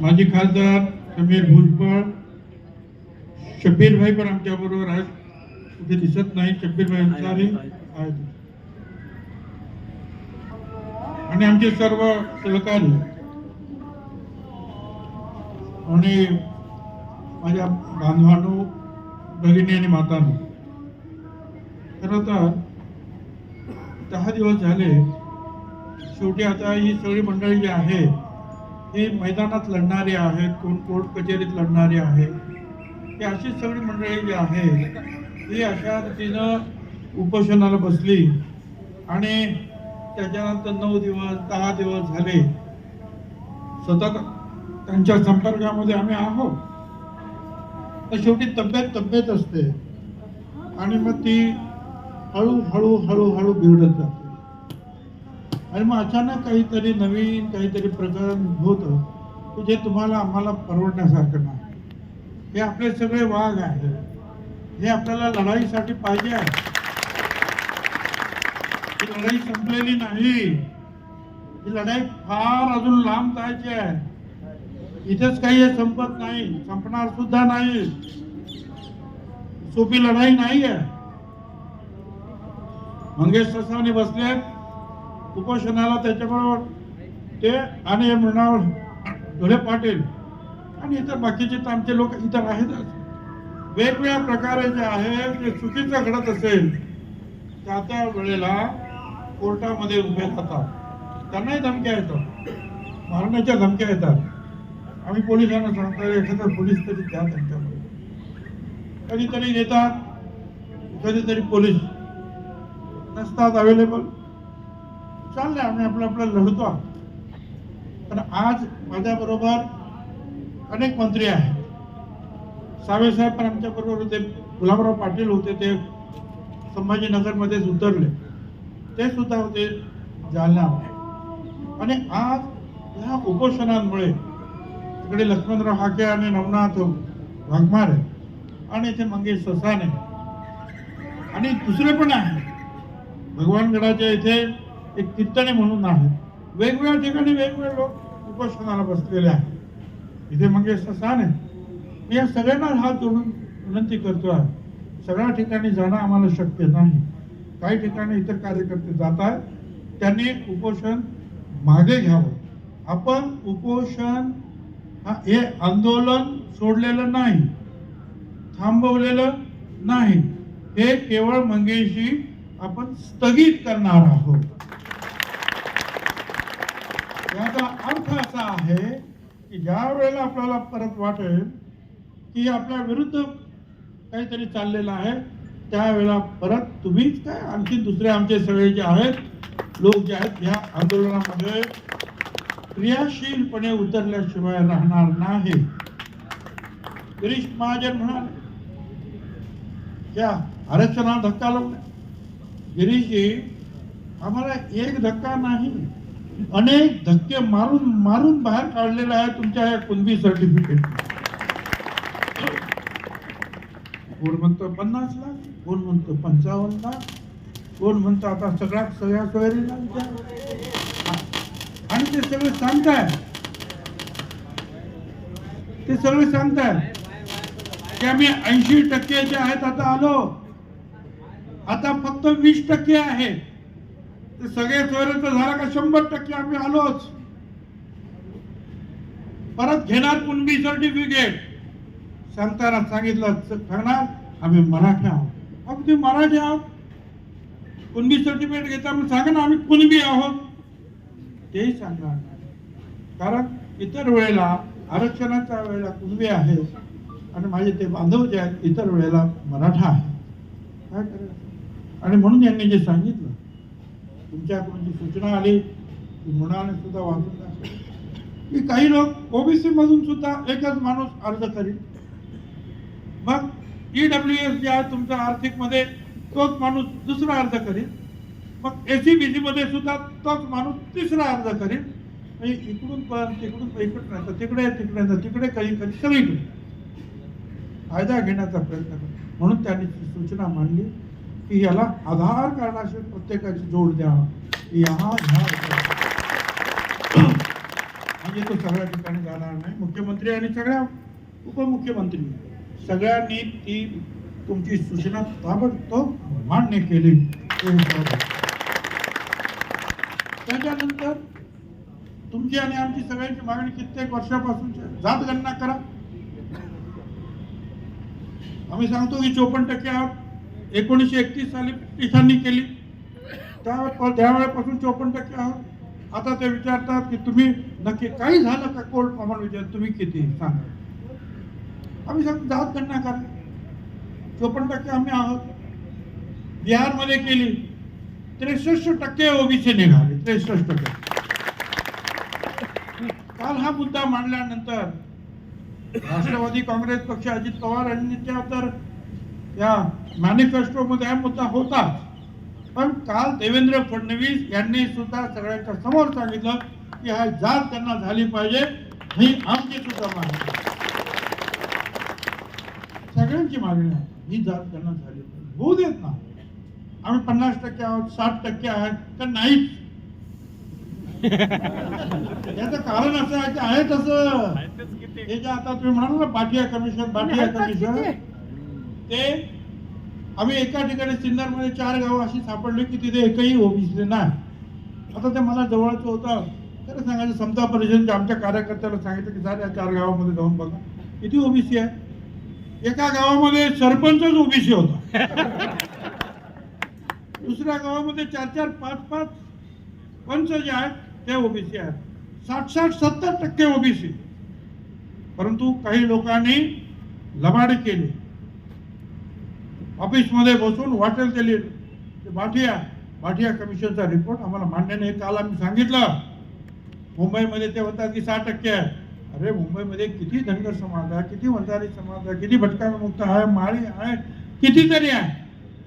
माजी खासदार समीर भुजबळ शब्बीरभाई पण आमच्या बरोबर आहेत. कुठे दिसत नाही शब्बीरभाई अन्सारी आहेत. आणि आमचे सर्व सहकारी. आणि माझ्या बांधवानो भगिनी आणि मातानो. खरं तर दहा दिवस झाले. शेवटी आता ही सगळी मंडळी जी आहे हे मैदानात लढणारी आहेत कोण कोर्ट कचेरीत लढणारी आहे हे अशी सगळी मंडळी जी आहे ही अशा रीतीनं उपोषणाला बसली आणि त्याच्यानंतर नऊ दिवस दहा दिवस झाले. सतत त्यांच्या संपर्कामध्ये आम्ही आहोत. तर शेवटी तब्येत तब्येत असते आणि मग ती हळूहळू हळूहळू बिघडत जाते. आणि मग अचानक काहीतरी नवीन काहीतरी प्रकरण होतं की जे तुम्हाला आम्हाला परवडण्यासारखं नाही. हे आपले सगळे वाघ आहे हे आपल्याला लढाईसाठी पाहिजे आहे ही लढाई संपलेली नाही. ही लढाई फार अजून लांब जायची आहे. इथेच काही हे संपत नाही संपणार सुद्धा नाही. सोपी लढाई नाही आहे मंगेश ससाने बसले उपोषणाला त्याच्याबरोबर ते आणि मृणाल धुळे पाटील आणि इतर बाकीचे तर आमचे लोक इतर आहेतच. वेगवेगळ्या प्रकारे जे आहे ते चुकीचं घडत असेल त्या त्या वेळेला कोर्टामध्ये उभे राहतात. त्यांनाही धमक्या येतात. मारण्याच्या धमक्या येतात. आम्ही पोलिसांना सांगतो एखादं पोलीस तरी द्या त्यांच्यामध्ये कधीतरी येतात कधीतरी पोलीस नसतात अवेलेबल चाललंय आम्ही आपलं आपलं लढतो आहोत. पण आज माझ्याबरोबर अनेक मंत्री आहेत. सावे साहेब पण आमच्या बरोबर होते गुलाबराव पाटील होते ते संभाजीनगरमध्येच उतरले ते सुद्धा होते जालन्यात आणि आज ह्या उपोषणांमुळे तिकडे लक्ष्मणराव हाके आणि नवनाथ वाघमारे आणि इथे मंगेश ससाने आणि दुसरे पण आहे भगवानगडाच्या इथे एक कीर्तने म्हणून आहेत वेगवेगळ्या ठिकाणी वेगवेगळे लोक उपोषणाला बसलेले आहेत. इथे मंगेश आहे. मी या सगळ्यांना हात जोडून विनंती करतो आहे. सगळ्या ठिकाणी जाणं आम्हाला शक्य नाही. काही ठिकाणी इतर कार्यकर्ते जात आहेत. त्यांनी उपोषण मागे घ्यावं. आपण उपोषण हा हे आंदोलन सोडलेलं नाही. थांबवलेलं नाही. हे केवळ मंगेशी आपण स्थगित करणार आहोत याचा अर्थ असा आहे की ज्या वेळेला आपल्याला परत वाटेल की आपल्या विरुद्ध काहीतरी चाललेलं आहे त्यावेळेला परत तुम्हीच काय आणखी दुसरे आमचे सगळे जे आहेत लोक जे आहेत ह्या आंदोलनामध्ये क्रियाशीलपणे उतरल्याशिवाय राहणार नाही. गिरीश महाजन म्हणाले या आरक्षणाला धक्का लावला. गिरीशजी आम्हाला एक धक्का नाही. अनेक धक्के मारून मारून बाहेर काढलेला आहे तुमच्या या कुणबी सर्टिफिकेट कोण म्हणतो पन्नास लाख? कोण म्हणतो पंचावन्न लाख? कोण म्हणतो आता सगळ्यात सगळ्या सोयरीला आणि ते सगळे सांगताय ते सगळे सांगताय की आम्ही ऐंशी टक्के जे आहेत आता आलो. आता फक्त वीस टक्के आहे ते सगळे सोयरेचं झालं का शंभर टक्के आम्ही आलोच. परत घेणार कुणबी सर्टिफिकेट? सांगताना सांगितलं सांगणार आम्ही मराठी आहोत. अगदी मराठी आहोत. कुणबी सर्टिफिकेट घेता मग सांगा ना आम्ही कुणबी आहोत. तेही सांगणार कारण इतर वेळेला आरक्षणाच्या वेळेला कुणबी आहे आणि माझे ते बांधव जे आहेत इतर वेळेला मराठा आहे. काय करायचं? आणि म्हणून यांनी जे सांगितलं तुमच्याकडून जी सूचना आली ती मृणाने सुद्धा वाचून दाखवली की काही लोक ओबीसी मधून सुद्धा एकच माणूस अर्ज करील मग ई डब्ल्यू एस जे आहे तुमच्या आर्थिकमध्ये तोच माणूस दुसरा अर्ज करील मग ए सी बी सीमध्ये सुद्धा तोच माणूस तिसरा अर्ज करील म्हणजे इकडून पण तिकडून इकडून नाही तिकडे तिकडे नाही, तिकडे काही कधी सगळीकडे. फायदा घेण्याचा प्रयत्न करतो म्हणून त्यांनी ती सूचना मांडली. की याला आधार कार्डाशी प्रत्येकाची जोड द्या या म्हणजे तो सगळ्या ठिकाणी जाणार नाही. मुख्यमंत्री आणि सगळ्या उपमुख्यमंत्री. सगळ्यांनी ती तुमची सूचना ताबडतोब मान्य केली. त्याच्यानंतर तुमची आणि आमची सगळ्यांची मागणी कित्येक वर्षापासूनची जात गणना करा. आम्ही सांगतो की चोपन्न टक्के आहोत. एकोणीसशे एकतीस साली ब्रिटिशांनी केली. त्या त्यावेळेपासून चोपन्न टक्के आहोत. आता ते विचारतात की तुम्ही नक्की काही झालं का कोर्ट प्रमाण विचार तुम्ही किती? सांगा. आम्ही सांगतो जात गणना करा. चोपन्न टक्के आम्ही आहोत. बिहारमध्ये केली. त्रेसष्ट टक्के ओबीसी निघाले. त्रेसष्ट टक्के. काल हा मुद्दा मांडल्यानंतर राष्ट्रवादी काँग्रेस पक्ष अजित पवार यांच्या तर या मॅनिफेस्टो मध्ये हा मुद्दा होता पण काल देवेंद्र फडणवीस यांनी सुद्धा सगळ्यांच्या समोर सांगितलं की हा जात त्यांना झाली पाहिजे ही आमची सुद्धा मागणी आहे. सगळ्यांची मागणी आहे ही जात त्यांना झाली पाहिजे. होऊ देत ना. आम्ही पन्नास टक्के आहोत साठ टक्के आहेत तर नाहीच. याचं कारण असं आहे की आहे तसं. हे जे आता तुम्ही म्हणाल ना बाटिया कमिशन बाटिया कमिशन. ते आम्ही एका ठिकाणी सिन्नरमध्ये चार गावं अशी सापडली की तिथे एकही ओबीसी नाही. आता ते मला जवळचं होतं. तर सांगायचं समता परिषदेच्या आमच्या कार्यकर्त्याला सांगितलं की सर या चार गावामध्ये जाऊन बघा. किती ओबीसी आहे? एका गावामध्ये सरपंचच ओबीसी होता. दुसऱ्या गावामध्ये चार चार पाच पाच पंच जे आहेत ते ओबीसी आहेत. साठ साठ सत्तर टक्के ओबीसी परंतु काही लोकांनी लबाड केली. ऑफिसमध्ये बसून वाटेल ते लिहिलं ते भाटिया कमिशनचा रिपोर्ट आम्हाला मान्य नाही. काल आम्ही सांगितलं मुंबईमध्ये ते म्हणतात की सहा टक्के आहे. अरे मुंबईमध्ये किती धनगर समाज आहे किती वंजारी समाज आहे किती भटका मुक्त आहे माळी आहे कितीतरी आहे.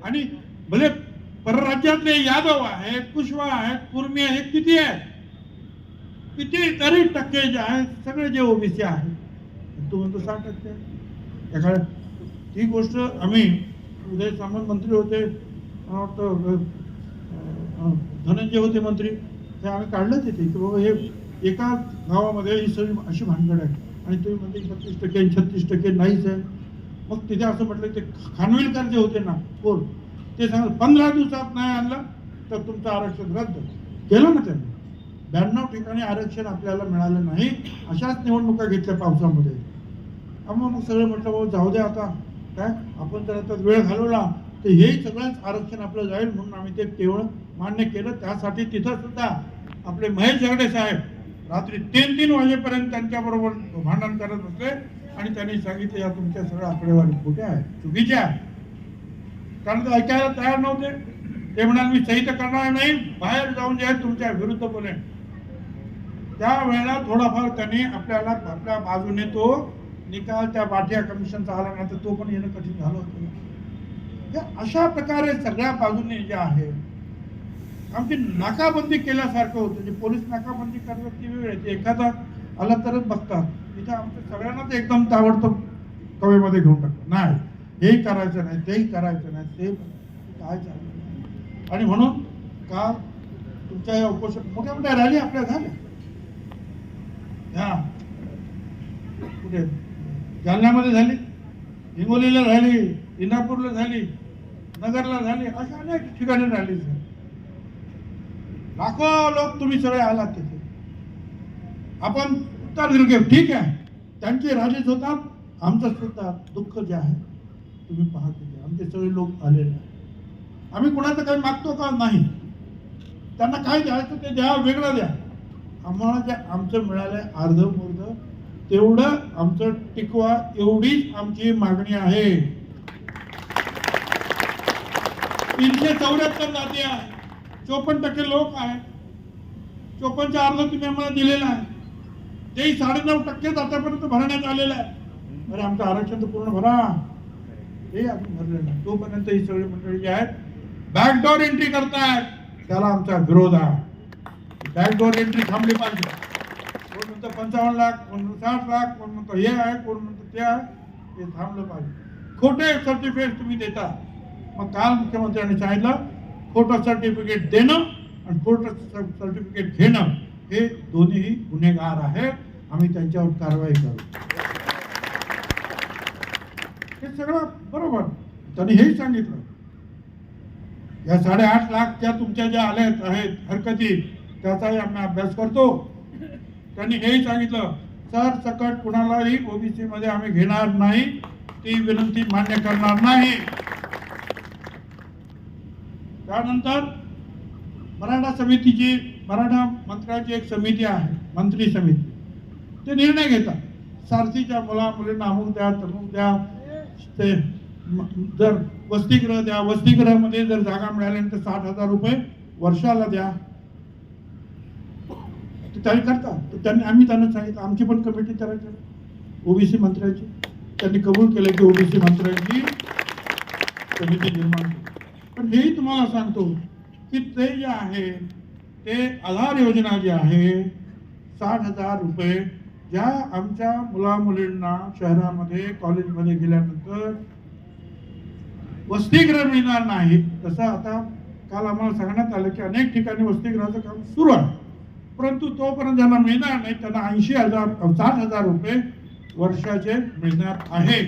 आणि भले परराज्यातले यादव आहेत कुशवा आहेत कुर्मी आहेत किती आहेत किती तरी टक्के जे आहेत सगळे जे ओबीसी आहेत. तू म्हणतो साठ टक्के. एखाद्या ती गोष्ट आम्ही उदय सामंत मंत्री होते मला वाटतं धनंजय होते मंत्री. ते आम्ही काढलं तिथे की बाबा हे एका गावामध्ये ही सगळी अशी भानगड आहे. आणि तुम्ही म्हणते छत्तीस टक्के छत्तीस टक्के नाहीच आहे. मग तिथे असं म्हटलं ते खानविलकर जे होते ना कोण? ते सांग पंधरा दिवसात नाही आणलं तर तुमचं आरक्षण रद्द. केलं ना त्यांनी. ब्याण्णव ठिकाणी आरक्षण आपल्याला मिळालं नाही अशाच निवडणुका घेतल्या पावसामध्ये. आम्हाला मग सगळं म्हटलं बाबा जाऊ दे आता. काय? आपण जर आता वेळ घालवला. तर हे सगळंच आरक्षण आपलं जाईल म्हणून आम्ही ते केवळ मान्य केलं. त्यासाठी तिथं सुद्धा आपले महेश झगडे साहेब रात्री तीन तीन वाजेपर्यंत त्यांच्याबरोबर भांडण करत होते. आणि त्यांनी सांगितलं या तुमच्या सगळ्या आकडेवारी कुठे आहे चुकीच्या आहे कारण ते ऐकायला तयार नव्हते. ते म्हणाल मी सही तर करणार नाही बाहेर जाऊन जे आहे तुमच्या विरुद्ध बोलेन. त्यावेळेला थोडाफार त्यांनी आपल्याला आपल्या बाजूने तो निकाल त्या बाटिया कमिशनचा आला नाही तर तो पण येणं कठीण झालं होतं. अशा प्रकारे सगळ्या बाजूने जे आहे आमची नाकाबंदी केल्यासारखं होतं. जे पोलीस नाकाबंदी करतात ती वेळ आहे. एखादा आला तरच बघतात तिथे आमच्या सगळ्यांनाच एकदम ताबडतोब कवेमध्ये घेऊन टाकलं नाही हेही करायचं नाही तेही करायचं नाही ते काय चाललं आणि म्हणून का तुमच्या या उपोषण मोठ्या मोठ्या रॅली आपल्या झाल्या. हा कुठे? जालन्यामध्ये झाली हिंगोलीला झाली इंदापूरला झाली नगरला झाली अशा अनेक ठिकाणी झाली. लाखो लोक तुम्ही सगळे आलात तिथे. आपण उत्तर दिलं की ठीक आहे. त्यांचे राजेच होतात आमचं सुद्धा दुःख जे आहे तुम्ही पहा केले आमचे सगळे लोक आलेले आहेत. आम्ही कोणाचं काही मागतो का? नाही. त्यांना काय द्यायचं ते द्या वेगळं द्या. आम्हाला जे आमचं मिळालंय अर्ध तेवढं आमचं टिकवा एवढीच आमची मागणी आहे. तीनशे चौऱ्याहत्तर जाती आहे. चोपन्न टक्के लोक आहे. चोपन्नचा अर्ज तुम्ही आम्हाला दिलेला आहे. तेही साडेनऊ टक्केच आतापर्यंत भरण्यात आलेलं आहे. अरे आमचं आरक्षण तर पूर्ण भरा. हे अजून भरलेलं नाही. तोपर्यंत ही सगळी मंडळी जी आहेत बॅकडोर एंट्री करतायत. त्याला आमचा विरोध आहे. बॅकडोर एंट्री थांबली पाहिजे. कोण म्हणतं पंचावन्न लाख कोण म्हणतो साठ लाख कोण म्हणतं हे आहे कोण म्हणतं ते आहे ते थांबलं पाहिजे. खोटे सर्टिफिकेट तुम्ही देता. मग काल मुख्यमंत्र्यांनी सांगितलं खोटं सर्टिफिकेट देणं आणि खोटं सर्टिफिकेट घेणं हे दोन्हीही गुन्हेगार आहेत. आम्ही त्यांच्यावर कारवाई करू. हे सगळं बरोबर. त्यांनी हेही सांगितलं. या साडेआठ लाख त्या तुमच्या ज्या आल्या आहेत हरकती त्याचाही आम्ही अभ्यास करतो. त्यांनी हेही सांगितलं सर सकट कुणालाही ओबीसी मध्ये आम्ही घेणार नाही. ती विनंती मान्य करणार नाही. त्यानंतर मराठा समितीची मराठा मंत्र्याची एक समिती आहे मंत्री समिती. ते निर्णय घेतात. सारथीच्या मुला मुलींना अमुक द्या तमुक द्या. ते जर वसतिगृह द्या वसतिगृहामध्ये जर जागा मिळाल्यानंतर साठ हजार रुपये वर्षाला द्या. ते त्यांनी करतात. तर त्यांनी आम्ही त्यांना सांगितलं आमची पण कमिटी तयार केली ओबीसी मंत्र्यांची. त्यांनी कबूल केलं की ओबीसी मंत्र्यांची कमिटी निर्माण पण हेही तुम्हाला सांगतो की ते जे आहे ते आधार योजना जी आहे साठ हजार रुपये ज्या आमच्या मुलामुलींना शहरामध्ये कॉलेजमध्ये गेल्यानंतर वसतिगृह मिळणार नाही तसं आता काल आम्हाला सांगण्यात आलं की अनेक ठिकाणी वसतिगृहाचं काम सुरू आहे. परंतु तोपर्यंत ज्यांना मिळणार नाही त्यांना ऐंशी हजार साठ हजार रुपये वर्षाचे मिळणार आहे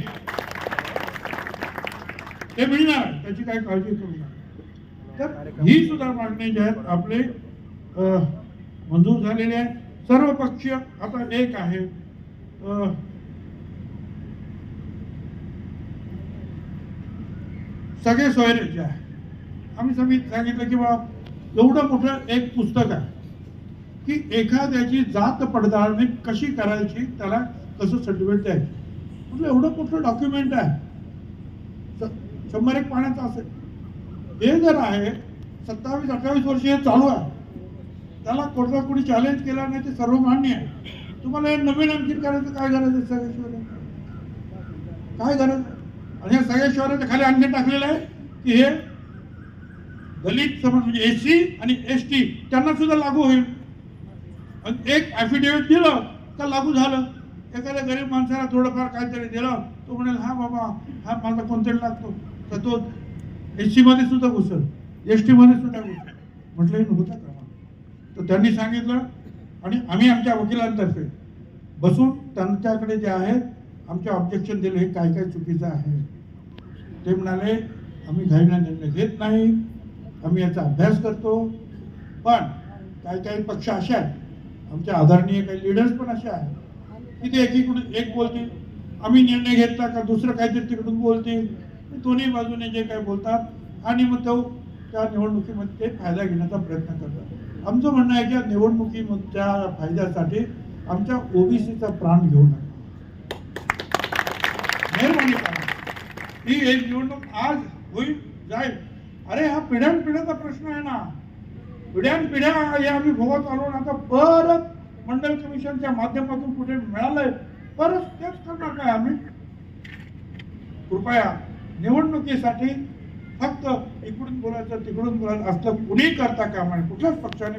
ते मिळणार त्याची काही काळजी करू नका. तर ही सुद्धा मागणी जी आहेत आपले मंजूर झालेले आहे सर्व पक्षीय आता एक आहे सगळे सोयरे जे आहे आम्ही सगळी सांगितलं की बाबा एवढं मोठं एक पुस्तक आहे. की एखाद्याची जात पडताळणी कशी करायची त्याला कसं सर्टिफिकेट द्यायचं? म्हटलं एवढं कुठलं डॉक्युमेंट आहे? शंभर एक पाण्याचं असेल. हे जर आहे सत्तावीस अठ्ठावीस वर्ष हे चालू आहे. त्याला कोर्टात कोणी चॅलेंज केला नाही ते सर्व मान्य आहे. तुम्हाला हे नवीन आणखीन करायचं काय करायचं सगळ्या शिवाय काय करायचं आणि या सगळ्या शहराच्या खाली आणखी टाकलेलं आहे की हे दलित समाज म्हणजे एसी आणि एस टी त्यांना सुद्धा लागू होईल. आणि एक ॲफिडेव्हिट दिलं का लागू झालं. एखाद्या गरीब माणसाला थोडंफार काहीतरी दिलं तो म्हणेल हा बाबा हा माझा कोणतरी लागतो. तर तो एस सीमध्ये सुद्धा घुसल. एस टीमध्ये सुद्धा घुसल. म्हटलं हे होता का? तर त्यांनी सांगितलं आणि आम्ही आमच्या वकिलांतर्फे बसून त्यांच्याकडे जे आहे आमचे ऑब्जेक्शन दिलं हे काय काय चुकीचं आहे. ते म्हणाले आम्ही घाईना निर्णय घेत नाही. आम्ही याचा अभ्यास करतो. पण काही काही पक्ष असे आहेत आमच्या आदरणीय काही लिडर्स पण असे आहेत. की ते एकीकडून एक बोलतील आम्ही निर्णय घेतला का दुसरं काहीतरी तिकडून बोलतील? दोन्ही बाजूने जे काही बोलतात आणि मग तो त्या निवडणुकीमध्ये ते फायदा घेण्याचा प्रयत्न करतात. आमचं म्हणणं आहे की या निवडणुकीच्या फायद्यासाठी आमच्या ओबीसीचा प्राण घेऊ नका. मेहरबानी करा. ही एक निवडणूक आज होईल जाईल. अरे हा पिढ्यान पिढ्याचा प्रश्न आहे ना. पिढ्यान पिढ्या हे आम्ही भोगत आलो आणि आता परत मंडल कमिशनच्या माध्यमातून कुठे मिळालंय परत तेच करणार काय आम्ही? कृपया निवडणुकीसाठी फक्त इकडून बोलायचं तिकडून बोलायचं असलं कुणी करता कामा नये. कुठल्याच पक्षाने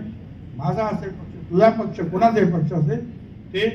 माझा असेल पक्ष तुझा पक्ष कुणाचाही पक्ष असेल